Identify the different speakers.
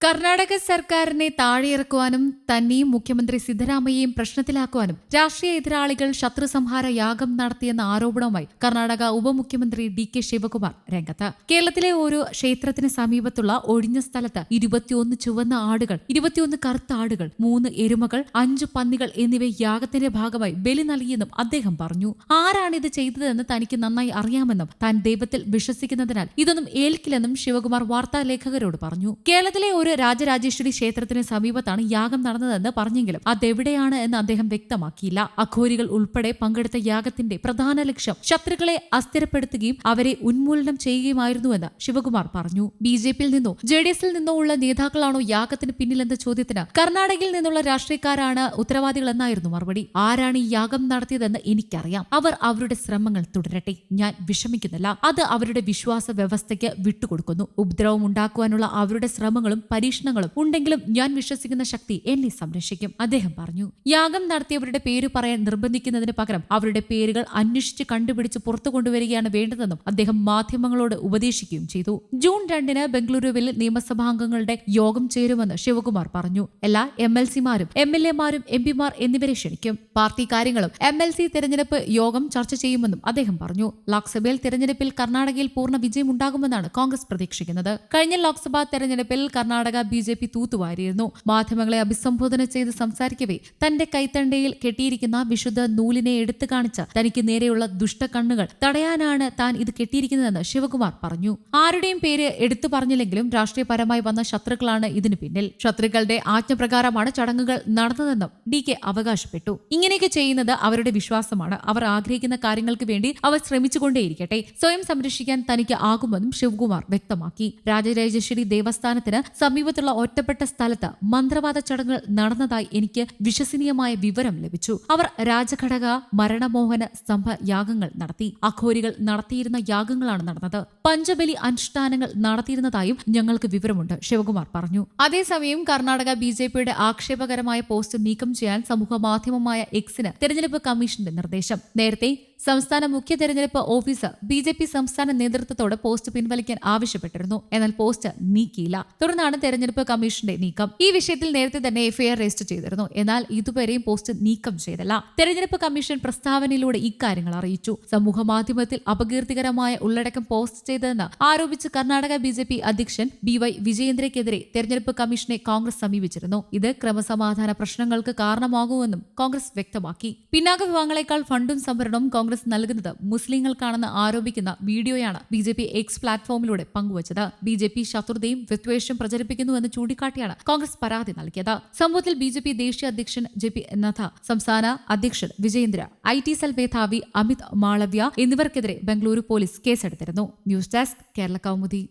Speaker 1: കർണാടക സർക്കാരിനെ താഴെയിറക്കുവാനും തന്നെയും മുഖ്യമന്ത്രി സിദ്ധരാമയ്യയും പ്രശ്നത്തിലാക്കുവാനും രാഷ്ട്രീയ എതിരാളികൾ ശത്രുസംഹാര യാഗം നടത്തിയെന്ന ആരോപണവുമായി കർണാടക ഉപമുഖ്യമന്ത്രി ഡി കെ ശിവകുമാർ രംഗത്ത്. കേരളത്തിലെ ഓരോ ക്ഷേത്രത്തിന് സമീപത്തുള്ള ഒഴിഞ്ഞ സ്ഥലത്ത് ഇരുപത്തിയൊന്ന് ചുവന്ന ആടുകൾ ഇരുപത്തിയൊന്ന് കറുത്ത ആടുകൾ മൂന്ന് എരുമകൾ അഞ്ചു പന്നികൾ എന്നിവ യാഗത്തിന്റെ ഭാഗമായി ബലി നൽകിയെന്നും അദ്ദേഹം പറഞ്ഞു. ആരാണിത് ചെയ്തതെന്ന് തനിക്ക് നന്നായി അറിയാമെന്നും താൻ ദൈവത്തിൽ വിശ്വസിക്കുന്നതിനാൽ ഇതൊന്നും ഏൽക്കില്ലെന്നും ശിവകുമാർ വാർത്താ ലേഖകരോട് പറഞ്ഞു. കേരളത്തിലെ രാജരാജേശ്വരി ക്ഷേത്രത്തിന് സമീപത്താണ് യാഗം നടന്നതെന്ന് പറഞ്ഞെങ്കിലും അതെവിടെയാണ് എന്ന് അദ്ദേഹം വ്യക്തമാക്കിയില്ല. അഘോരികൾ ഉൾപ്പെടെ പങ്കെടുത്ത യാഗത്തിന്റെ പ്രധാന ലക്ഷ്യം ശത്രുക്കളെ അസ്ഥിരപ്പെടുത്തുകയും അവരെ ഉന്മൂലനം ചെയ്യുകയുമായിരുന്നുവെന്ന് ശിവകുമാർ പറഞ്ഞു. ബി ജെ പിയിൽ നിന്നോ ജെ ഡി എസിൽ നിന്നോ ഉള്ള നേതാക്കളാണോ യാഗത്തിന് പിന്നിലെന്ന ചോദ്യത്തിന് കർണാടകയിൽ നിന്നുള്ള രാഷ്ട്രീയക്കാരാണ് ഉത്തരവാദികളെന്നായിരുന്നു മറുപടി. ആരാണ് ഈ യാഗം നടത്തിയതെന്ന് എനിക്കറിയാം. അവർ അവരുടെ ശ്രമങ്ങൾ തുടരട്ടെ. ഞാൻ വിഷമിക്കുന്നില്ല. അത് അവരുടെ വിശ്വാസ വ്യവസ്ഥയ്ക്ക് വിട്ടുകൊടുക്കുന്നു. ഉപദ്രവം ഉണ്ടാക്കുവാനുള്ള അവരുടെ ശ്രമങ്ങളും പരീക്ഷണങ്ങളും ഉണ്ടെങ്കിലും ഞാൻ വിശ്വസിക്കുന്ന ശക്തി എന്നെ സംരക്ഷിക്കും അദ്ദേഹം പറഞ്ഞു. യാഗം നടത്തിയവരുടെ പേര് പറയാൻ നിർബന്ധിക്കുന്നതിന് പകരം അവരുടെ പേരുകൾ അന്വേഷിച്ച് കണ്ടുപിടിച്ച് പുറത്തു കൊണ്ടുവരികയാണ് വേണ്ടതെന്നും അദ്ദേഹം മാധ്യമങ്ങളോട് ഉപദേശിക്കുകയും ചെയ്തു. ജൂൺ രണ്ടിന് ബംഗളൂരുവിൽ നിയമസഭാംഗങ്ങളുടെ യോഗം ചേരുമെന്ന് ശിവകുമാർ പറഞ്ഞു. എല്ലാ എം എൽ സിമാരും എം എൽ എമാരും എം പിമാർ എന്നിവരെ ക്ഷണിക്കും. പാർട്ടി കാര്യങ്ങളും എം എൽ സി തെരഞ്ഞെടുപ്പ് യോഗം ചർച്ച ചെയ്യുമെന്നും അദ്ദേഹം പറഞ്ഞു. ലോക്സഭയിൽ തെരഞ്ഞെടുപ്പിൽ കർണാടകയിൽ പൂർണ വിജയമുണ്ടാകുമെന്നാണ് കോൺഗ്രസ് പ്രതീക്ഷിക്കുന്നത്. കഴിഞ്ഞ ലോക്സഭാ തെരഞ്ഞെടുപ്പിൽ കർണാടക ബി ജെ പി തൂത്തുവാരിയിരുന്നു. മാധ്യമങ്ങളെ അഭിസംബോധന ചെയ്ത് സംസാരിക്കവേ തന്റെ കൈത്തണ്ടയിൽ കെട്ടിയിരിക്കുന്ന വിശുദ്ധ നൂലിനെ എടുത്തു കാണിച്ച തനിക്ക് നേരെയുള്ള ദുഷ്ടക്കണ്ണുകൾ തടയാനാണ് താൻ ഇത് കെട്ടിയിരിക്കുന്നതെന്ന് ശിവകുമാർ പറഞ്ഞു. ആരുടെയും പേര് എടുത്തു പറഞ്ഞില്ലെങ്കിലും രാഷ്ട്രീയപരമായി വന്ന ശത്രുക്കളാണ് ഇതിനു പിന്നിൽ. ശത്രുക്കളുടെ ആജ്ഞപ്രകാരമാണ് ചടങ്ങുകൾ നടന്നതെന്നും ഡി കെ അവകാശപ്പെട്ടു. ഇങ്ങനെയൊക്കെ ചെയ്യുന്നത് അവരുടെ വിശ്വാസമാണ്. അവർ ആഗ്രഹിക്കുന്ന കാര്യങ്ങൾക്ക് വേണ്ടി അവർ ശ്രമിച്ചുകൊണ്ടേയിരിക്കട്ടെ. സ്വയം സംരക്ഷിക്കാൻ തനിക്ക് ആകുമെന്നും ശിവകുമാർ വ്യക്തമാക്കി. രാജരാജേശ്വരി ദേവസ്ഥാനത്തിന് സമീപത്തുള്ള ഒറ്റപ്പെട്ട സ്ഥലത്ത് മന്ത്രവാദ ചടങ്ങുകൾ നടന്നതായി എനിക്ക് വിശ്വസനീയമായ വിവരം ലഭിച്ചു. അവർ രാജഘടക മരണമോഹന സ്തംഭ യാഗങ്ങൾ നടത്തി. അഘോരികൾ നടത്തിയിരുന്ന യാഗങ്ങളാണ് നടന്നത്. പഞ്ചബലി അനുഷ്ഠാനങ്ങൾ നടത്തിയിരുന്നതായും ഞങ്ങൾക്ക് വിവരമുണ്ട് ശിവകുമാർ പറഞ്ഞു. അതേസമയം കർണാടക ബി ജെ പിയുടെ ആക്ഷേപകരമായ പോസ്റ്റ് നീക്കം ചെയ്യാൻ സമൂഹ മാധ്യമമായ എക്സിന് തെരഞ്ഞെടുപ്പ് കമ്മീഷന്റെ നിർദ്ദേശം. നേരത്തെ സംസ്ഥാന മുഖ്യ തെരഞ്ഞെടുപ്പ് ഓഫീസർ ബി ജെ പി സംസ്ഥാന നേതൃത്വത്തോട് പോസ്റ്റ് പിൻവലിക്കാൻ ആവശ്യപ്പെട്ടിരുന്നു. എന്നാൽ പോസ്റ്റ് നീക്കിയില്ല. തുടർന്നാണ് തെരഞ്ഞെടുപ്പ് കമ്മീഷന്റെ നീക്കം. ഈ വിഷയത്തിൽ നേരത്തെ തന്നെ എഫ്ഐആർ രജിസ്റ്റർ ചെയ്തിരുന്നു. എന്നാൽ ഇതുവരെയും പോസ്റ്റ് നീക്കം ചെയ്തില്ല. തെരഞ്ഞെടുപ്പ് കമ്മീഷൻ പ്രസ്താവനയിലൂടെ ഇക്കാര്യങ്ങൾ അറിയിച്ചു. സമൂഹ മാധ്യമത്തിൽ അപകീർത്തികരമായ ഉള്ളടക്കം പോസ്റ്റ് ചെയ്തതെന്ന് ആരോപിച്ച് കർണാടക ബി ജെ പി അധ്യക്ഷൻ ബി വൈ വിജയേന്ദ്രയ്ക്കെതിരെ തെരഞ്ഞെടുപ്പ് കമ്മീഷനെ കോൺഗ്രസ് സമീപിച്ചിരുന്നു. ഇത് ക്രമസമാധാന പ്രശ്നങ്ങൾക്ക് കാരണമാകുമെന്നും കോൺഗ്രസ് വ്യക്തമാക്കി. പിന്നാക്ക വിഭാഗങ്ങളെക്കാൾ ഫണ്ടും സംവരണവും കോൺഗ്രസ് നൽകുന്നത് മുസ്ലിങ്ങൾക്കാണെന്ന് ആരോപിക്കുന്ന വീഡിയോയാണ് ബി ജെ പി എക്സ് പ്ലാറ്റ്ഫോമിലൂടെ പങ്കുവച്ചത്. ബി ജെ പി ശത്രുതയും വിദ്വേഷം പ്രചരിപ്പിക്കുന്നുവെന്ന് ചൂണ്ടിക്കാട്ടിയാണ് കോൺഗ്രസ് പരാതി നൽകിയത്. സംഭവത്തിൽ ബി ജെ പി ദേശീയ അധ്യക്ഷൻ ജെ പി നദ്ദ സംസ്ഥാന അധ്യക്ഷൻ വിജയേന്ദ്ര ഐ ടി സെൽ മേധാവി അമിത് മാളവ്യ എന്നിവർക്കെതിരെ ബംഗളൂരു പോലീസ് കേസെടുത്തിരുന്നു. News desk Kerala Kaumudi.